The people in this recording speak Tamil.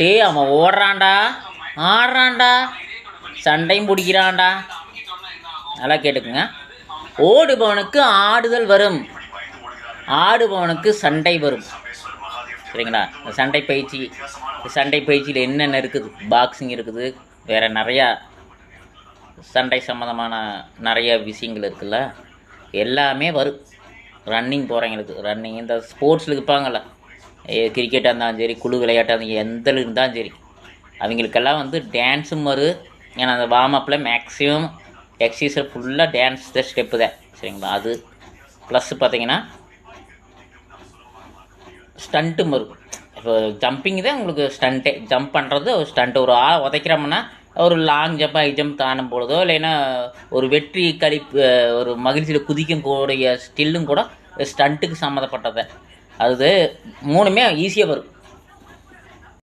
டேய் அவன் ஓடுறான்டா. ஆடுறான்டா. சண்டையும் பிடிக்கிறான்டா. நல்லா கேட்டுக்குங்க. ஓடுபவனுக்கு ஆடுதல் வரும். ஆடுபவனுக்கு சண்டை வரும். சரிங்களா? இந்த சண்டை பயிற்சி சண்டை பயிற்சியில் என்னென்ன இருக்குது? பாக்ஸிங் இருக்குது. வேறு நிறையா சண்டை சம்மந்தமான நிறைய விஷயங்கள் இருக்குல்ல. எல்லாமே வரும். ரன்னிங் போகிறவங்களுக்கு ரன்னிங் இந்த ஸ்போர்ட்ஸில் இருப்பாங்கள்ல கிரிக்கெட்டாக இருந்தாலும் சரி குழு விளையாட்டாக இருந்தாலும் எந்த இருந்தாலும் சரி. அவங்களுக்கெல்லாம் வந்து டான்ஸும் வரும். ஏன்னா அந்த வார்ம் அப்பில் மேக்ஸிமம் எக்ஸசைஸில் ஃபுல்லாக டான்ஸ் தான் ஸ்டெப்பு தான். சரிங்களா? அது ப்ளஸ் பார்த்தீங்கன்னா ஸ்டண்ட்டும் வரும். இப்போ ஜம்பிங் தான் உங்களுக்கு ஸ்டண்ட்டே ஜம்ப் பண்ணுறது ஒரு ஸ்டண்ட் ஒரு ஆ உதைக்கிறோம்னா ஒரு லாங் ஜம்ப் ஹை ஜம்ப் தாண்டும் பொழுதோ இல்லைன்னா ஒரு வெற்றி கழிப்பு ஒரு மகிழ்ச்சியில் குதிக்கும் கூடிய ஸ்டில்லும் கூட ஸ்டண்ட்டுக்கு சம்மந்தப்பட்டது. அது மூணுமே ஈஸியாக வரும்.